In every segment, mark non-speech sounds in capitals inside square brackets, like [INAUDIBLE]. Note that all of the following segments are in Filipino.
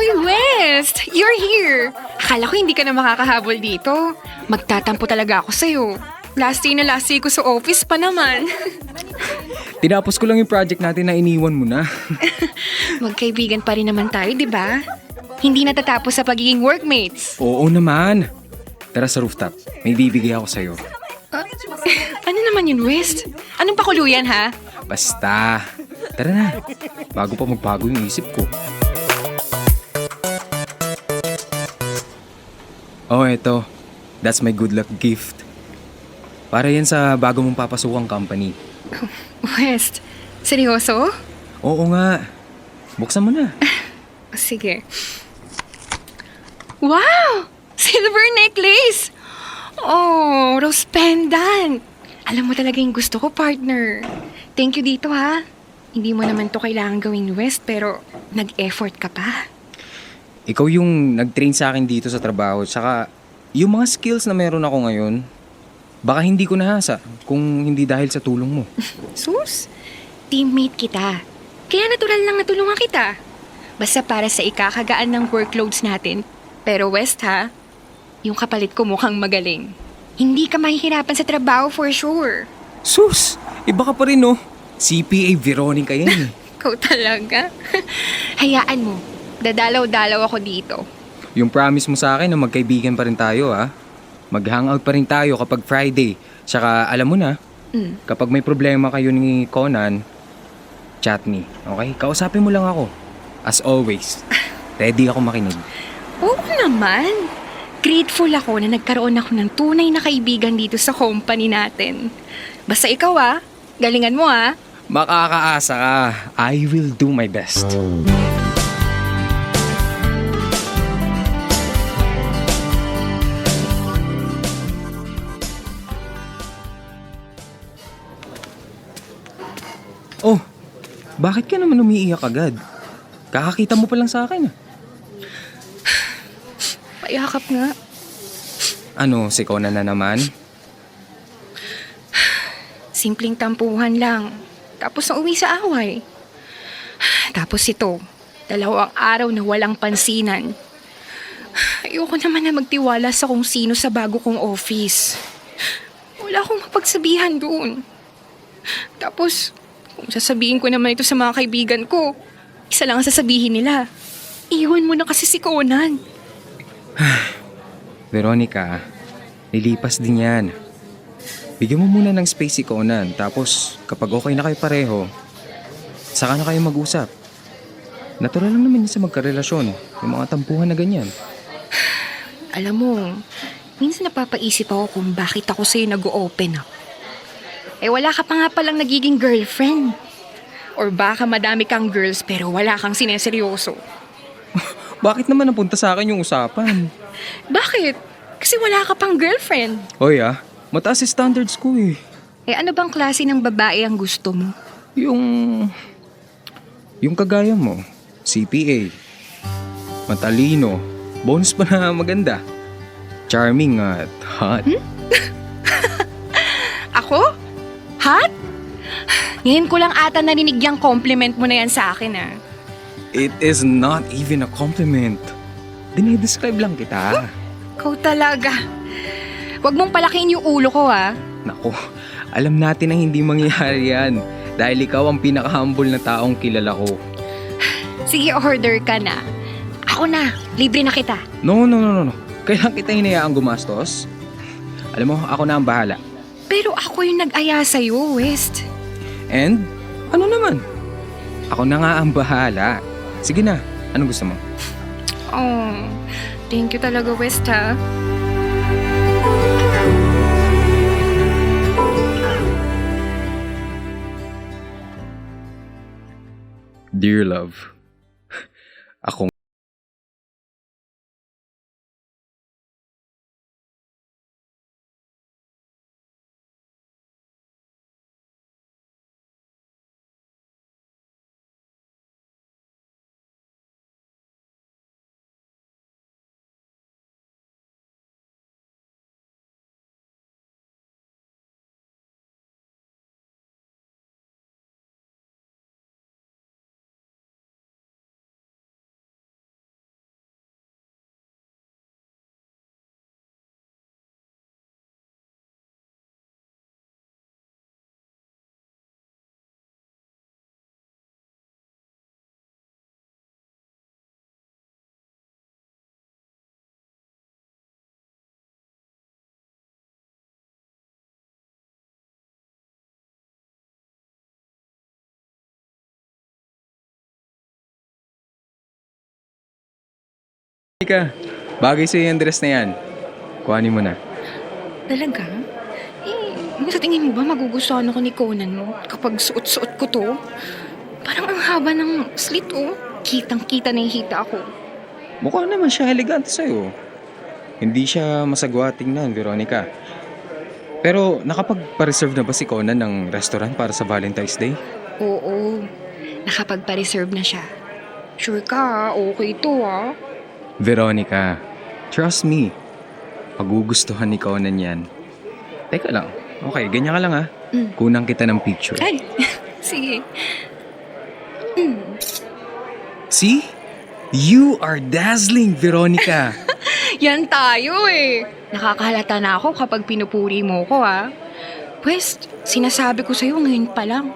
Uy, West! You're here! Akala ko hindi ka na makakahabol dito. Magtatampo talaga ako sa'yo. Last day na last day ko sa office pa naman. [LAUGHS] Tinapos ko lang yung project natin na iniwan mo na. [LAUGHS] Magkaibigan pa rin naman tayo, di ba? Hindi natatapos sa pagiging workmates. Oo naman. Tara sa rooftop. May bibigay ako sa'yo. Ah, [LAUGHS] ano naman yun, West? Anong pakuluyan, ha? Basta. Tara na. Bago pa magbago yung isip ko. Oh, eto. That's my good luck gift. Para yan sa bago mong papasukang company. [LAUGHS] West, seryoso? Oo nga. Buksan mo na. [LAUGHS] Sige. Wow! Silver necklace! Oh, rose pendant! Alam mo talaga yung gusto ko, partner. Thank you dito, ha? Hindi mo naman to kailangan gawing West, pero nag-effort ka pa. Ikaw yung nag-train sa akin dito sa trabaho. Tsaka, yung mga skills na meron ako ngayon, baka hindi ko nahasa kung hindi dahil sa tulong mo. [LAUGHS] Sus, teammate kita. Kaya natural lang natulungan kita. Basta para sa ikakagaan ng workloads natin. Pero West ha, yung kapalit ko mukhang magaling. Hindi ka mahihirapan sa trabaho for sure. Sus! Iba ka pa rin, no? CPA Veronica yan eh. [LAUGHS] Ikaw talaga. [LAUGHS] Hayaan mo, dadalaw-dalaw ako dito. Yung promise mo sa akin na magkaibigan pa rin tayo, ha? Mag-hangout pa rin tayo kapag Friday. Tsaka, alam mo na, Mm. kapag may problema kayo ni Conan, chat me, okay? Kausapin mo lang ako. As always, [LAUGHS] ready ako makinig. Oo naman. Grateful ako na nagkaroon ako ng tunay na kaibigan dito sa company natin. Basta ikaw ah, galingan mo ah. Makakaasa ka. I will do my best. Oh, bakit ka naman umiiyak agad? Kakakita mo pa lang sa akin. ah. [SIGHS] Payakap nga. Ano, si Conan na naman? [SIGHS] Simpleng tampuhan lang. Tapos na uwi sa away. [SIGHS] Tapos ito, dalawang araw na walang pansinan. Ayoko naman na magtiwala sa kung sino sa bago kong office. Wala akong mapagsabihan doon. Tapos, kung sasabihin ko naman ito sa mga kaibigan ko, isa lang ang sasabihin nila. Iwan mo na kasi si Conan. [SIGHS] Veronica, lilipas din yan. Bigyan mo muna ng space si Conan, tapos kapag okay na kayo pareho, saka na kayo mag-usap. Natural lang naman yan sa magkarelasyon, yung mga tampuhan na ganyan. [SIGHS] Alam mo, minsan napapaisip ako kung bakit ako sa'yo nag-open up. Eh wala ka pa nga palang nagiging girlfriend. Or baka madami kang girls pero wala kang sineseryoso. [LAUGHS] Bakit naman napunta sa akin yung usapan? [LAUGHS] Bakit? Kasi wala ka pang girlfriend. Hoy ah, mataas yung standards ko eh. Eh ano bang klase ng babae ang gusto mo? Yung... Yung kagaya mo, CPA, matalino, bonus pa na maganda, charming at hot. Ako? [LAUGHS] Hot? Ngayon ko lang ata narinig yung compliment mo na yan sa akin ah. It is not even a compliment. Dinidescribe lang kita. Ikaw talaga. Huwag mong palakihin yung ulo ko ah. Nako, alam natin na hindi mangyayari yan. Dahil ikaw ang pinaka-humble na taong kilala ko. Sige, order ka na. Ako na, libre na kita. No, no, no, no, no. Kailan kita hinayaang gumastos? Alam mo, ako na ang bahala. Pero ako yung nag-aya sa'yo, West. And, ano naman? Ako na nga ang bahala. Sige na, anong gusto mo? Oh, thank you talaga, West, ha? Dear love, [LAUGHS] ako Ika, bagay sa'yo yung dress na yan. Kuhanin mo na. Talaga? Eh, sa tingin mo ba magugustuhan ako ni Conan mo kapag suot-suot ko to? Parang ang haba ng slit, oh. Kitang-kita na yung hita ako. Mukha naman siya elegante sa'yo. Hindi siya masagwa tingnan, Veronica. Pero nakapagpa-reserve na ba si Conan ng restaurant para sa Valentine's Day? Oo, nakapagpa-reserve na siya. Sure ka, okay to ah. Veronica, trust me. Pagugustuhan ni Conan yan. Teka lang. Okay, ganyan ka lang ha. Mm. Kunang kita ng picture. Ay, [LAUGHS] sige. See? You are dazzling, Veronica. [LAUGHS] Yan tayo eh. Nakakahalata na ako kapag pinupuri mo ko ah. Pwes, sinasabi ko sa'yo ngayon pa lang.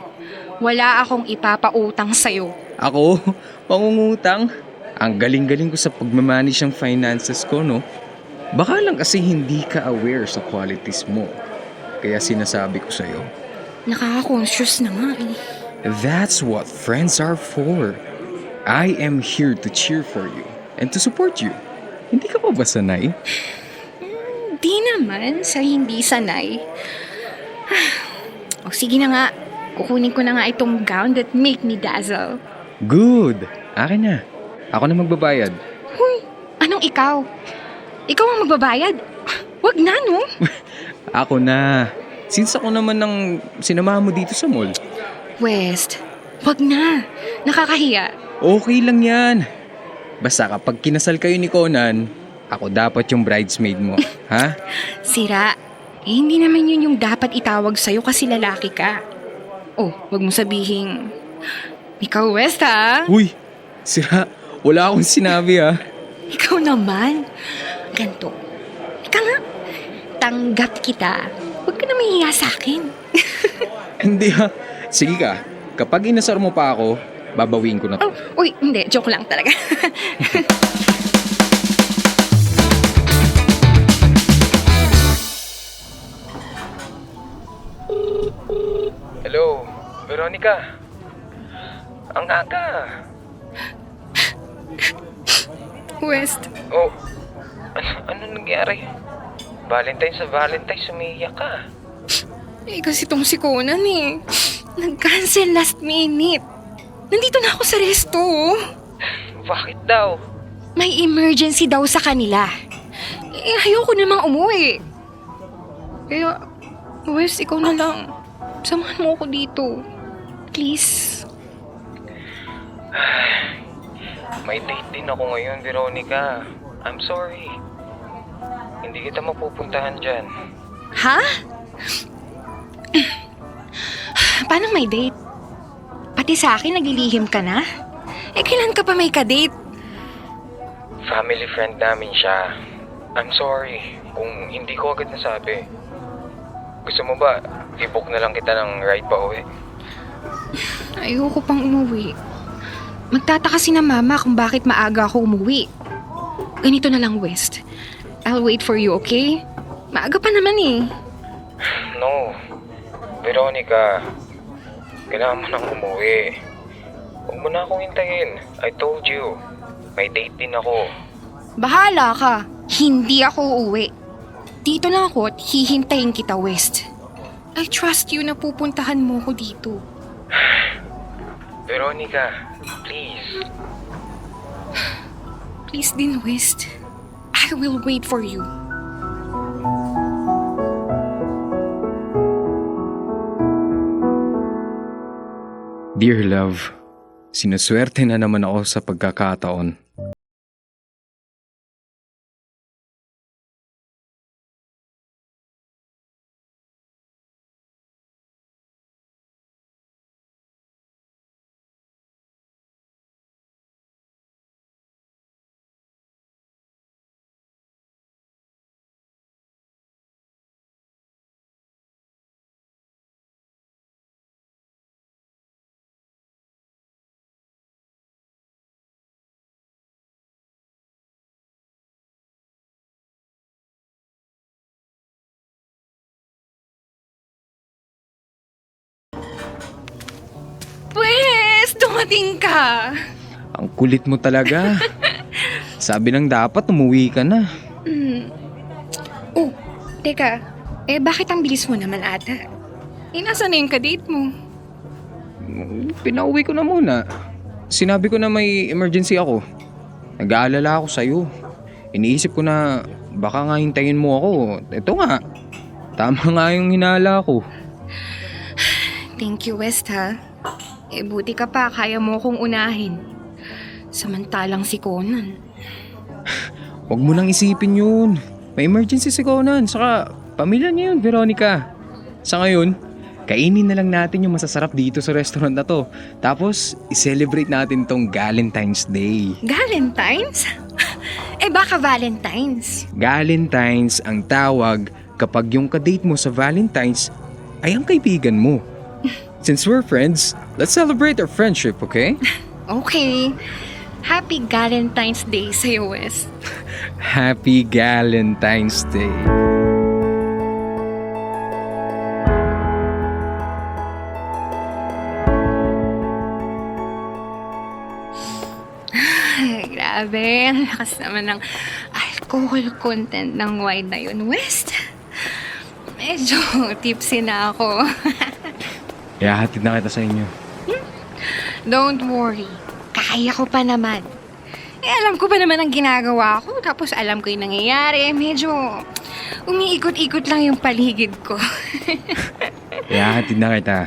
Wala akong ipapautang sa'yo. Ako, pangungutang. Ang galing-galing ko sa pagmamanage ng finances ko, no? Baka lang kasi hindi ka aware sa qualities mo. Kaya sinasabi ko sa'yo, Nakaka-conscious na nga eh. that's what friends are for. I am here to cheer for you and to support you. Hindi ka pa ba sanay? Di naman sa hindi sanay. [SIGHS] o sige na nga, kukunin ko na nga itong gown that make me dazzle. Good! Akin na. Ako na magbabayad. Huy, anong ikaw? Ikaw ang magbabayad? Wag na, no? [LAUGHS] Ako na. Since ako naman ng sinamahan mo dito sa mall. West, wag na. Nakakahiya. Okay lang yan. Basta kapag kinasal kayo ni Conan, ako dapat yung bridesmaid mo. [LAUGHS] ha? Sira, eh hindi naman yun yung dapat itawag sa'yo kasi lalaki ka. Oh, wag mo sabihin. Ikaw, West, ha? Uy! Sira, wala akong sinabi ha. Ikaw naman. Ganto. Ika nga, tanggap kita. Huwag ka na mahiya sa akin. [LAUGHS] Hindi ha. Sige ka, kapag inasar mo pa ako, babawiin ko na to. Oh, uy, hindi. Joke lang talaga. [LAUGHS] Hello, Veronica. Ang aga. West, Oh, ano, ano nangyari? Valentine sa Valentine, sumiyak ka. eh kasi tong si Conan eh. [LAUGHS] Nag-cancel last minute. Nandito na ako sa resto. oh. Bakit daw? May emergency daw sa kanila. Eh, ayoko namang umuwi. Kaya, Wes, ikaw na lang. Samahan mo ako dito. Please. May date din ako ngayon, Veronica. I'm sorry. Hindi kita mapupuntahan dyan. Ha? Paano may date? Pati sa akin, naglilihim ka na? Eh, kailan ka pa may ka-date? Family friend namin siya. I'm sorry kung hindi ko agad nasabi. Gusto mo ba, i-book na lang kita ng ride pa uwi? Ayoko pang umuwi. Magtataka si na mama kung bakit maaga ako umuwi. Ganito na lang, West. I'll wait for you, okay? Maaga pa naman eh. [SIGHS] No. Veronica, kailangan mo nang umuwi. Huwag mo na akong hintayin. I told you. May date din ako. Bahala ka. Hindi ako uuwi. Dito lang ako at hihintayin kita, West. I trust you na pupuntahan mo ko dito. [SIGHS] [SIGHS] Veronica, please. Please din, West. I will wait for you. Dear love, sinuswerte na naman ako sa pagkakataon. Dumating ka. Ang kulit mo talaga. Sabi lang dapat umuwi ka na. Hmm. Oh, teka. Eh, bakit ang bilis mo naman ata? Eh, nasa na yung kadate mo? Pinauwi ko na muna. Sinabi ko na may emergency ako. Nag-aalala ako sa'yo. Iniisip ko na baka nga hintayin mo ako. Ito nga. Tama nga yung hinala ko. [SIGHS] Thank you, West, ha? Eh, buti ka pa, kaya mo kong unahin. Samantalang si Conan. Huwag mo nang isipin yun. May emergency si Conan. Saka pamilya niya yun, Veronica. Sa ngayon, kainin na lang natin yung masasarap dito sa restaurant na to. Tapos, i-celebrate natin tong Valentine's Day. Valentine's? eh, baka Valentine's. Valentine's ang tawag kapag yung kadate mo sa Valentine's ay ang kaibigan mo. Since we're friends, let's celebrate our friendship, okay? [LAUGHS] Okay. Happy Valentine's Day sa'yo, West. [LAUGHS] Happy Valentine's Day. Ay, [SIGHS] grabe. Ang lakas naman ng alcohol content ng wine na yun, West. Medyo tipsy na ako. [LAUGHS] Ihahatid na kita sa inyo. Don't worry. Kaya ko pa naman. Eh, alam ko pa naman ang ginagawa ko. Tapos alam ko yung nangyayari. Medyo umiikot-ikot lang yung paligid ko. [LAUGHS] Ihahatid na kita.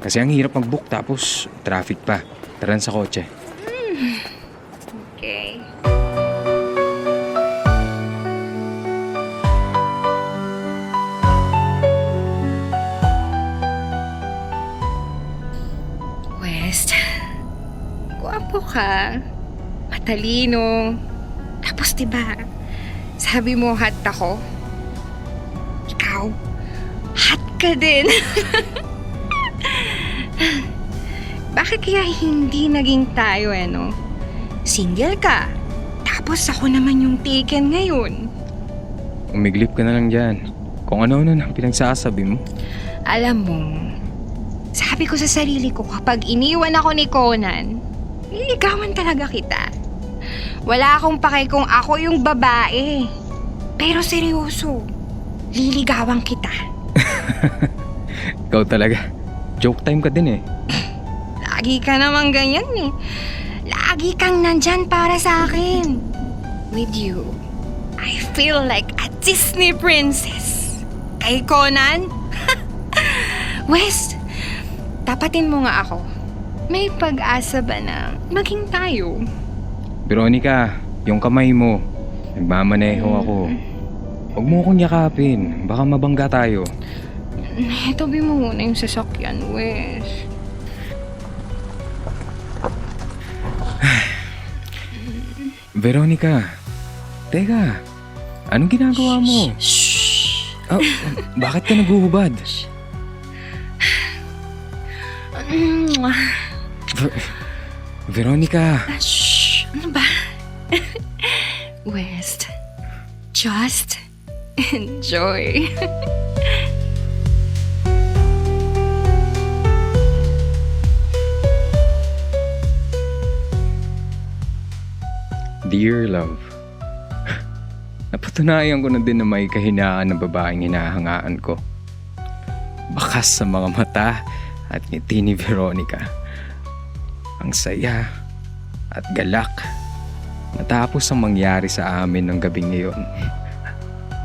Kasi ang hirap mag-book tapos traffic pa. Tara na sa kotse. West, guwapo ka. Matalino. Tapos diba, sabi mo hot ako? Ikaw, hot ka din. [LAUGHS] Bakit kaya hindi naging tayo eh, no? Single ka. Tapos ako naman yung taken ngayon. Umiglip ka na lang dyan. Kung ano-ano nang pinagsasabi mo. Alam mo, sabi ko sa sarili ko kapag iniwan ako ni Conan, liligawan talaga kita. Wala akong pake kung ako yung babae. Pero seryoso, liligawan kita. [LAUGHS] Ikaw talaga. Joke time ka din eh. [LAUGHS] Lagi ka naman ganyan eh. Lagi kang nandyan para sa akin. With you, I feel like a Disney princess. Kay Conan? [LAUGHS] West, tapatin mo nga ako. May pag-asa ba na maging tayo? Veronica, yung kamay mo. Nagmamaneho ako. Huwag mo akong yakapin. Baka mabangga tayo. Tabi mo muna yung sasakyan, Wes. [SIGHS] Veronica, teka. Anong ginagawa mo? Shh! Oh, bakit ka naguhubad? Ver- Veronica, Shh! Ano ba? [LAUGHS] West, just enjoy. dear love. Napatunayan ko na din na may kahinaan ng babaeng hinahangaan ko. Bakas sa mga mata at ngiti ni Veronica. Ang saya at galak matapos ang mangyari sa amin ng gabing iyon.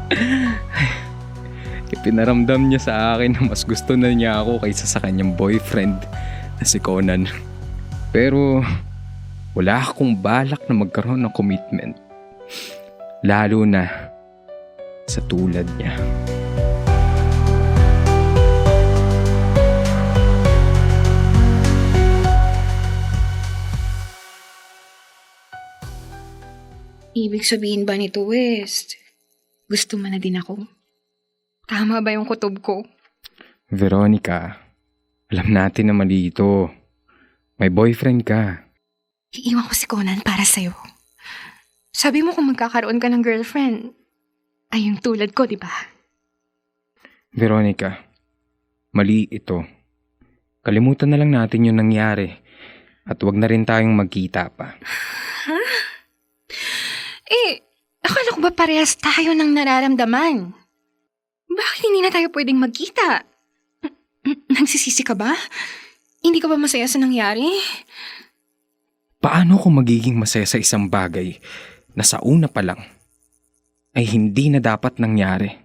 [LAUGHS] Ipinaramdam niya sa akin na mas gusto na niya ako kaysa sa kanyang boyfriend na si Conan. Pero wala akong balak na magkaroon ng commitment. Lalo na sa tulad niya. Ibig sabihin ba nito, West? Gusto mo na din ako? Tama ba yung kutob ko? Veronica, alam natin na mali ito. May boyfriend ka. Iiwan ko si Conan para sa'yo. Sabi mo kung magkakaroon ka ng girlfriend, ay yung tulad ko, di ba? Veronica, mali ito. Kalimutan na lang natin yung nangyari at wag na rin tayong magkita pa. Eh, akala ko ba parehas tayo ng nararamdaman? Bakit hindi na tayo pwedeng magkita? [CLEARS THROAT] Nagsisisi ka ba? Hindi ka ba masaya sa nangyari? Paano ako magiging masaya sa isang bagay na sa una pa lang ay hindi na dapat nangyari?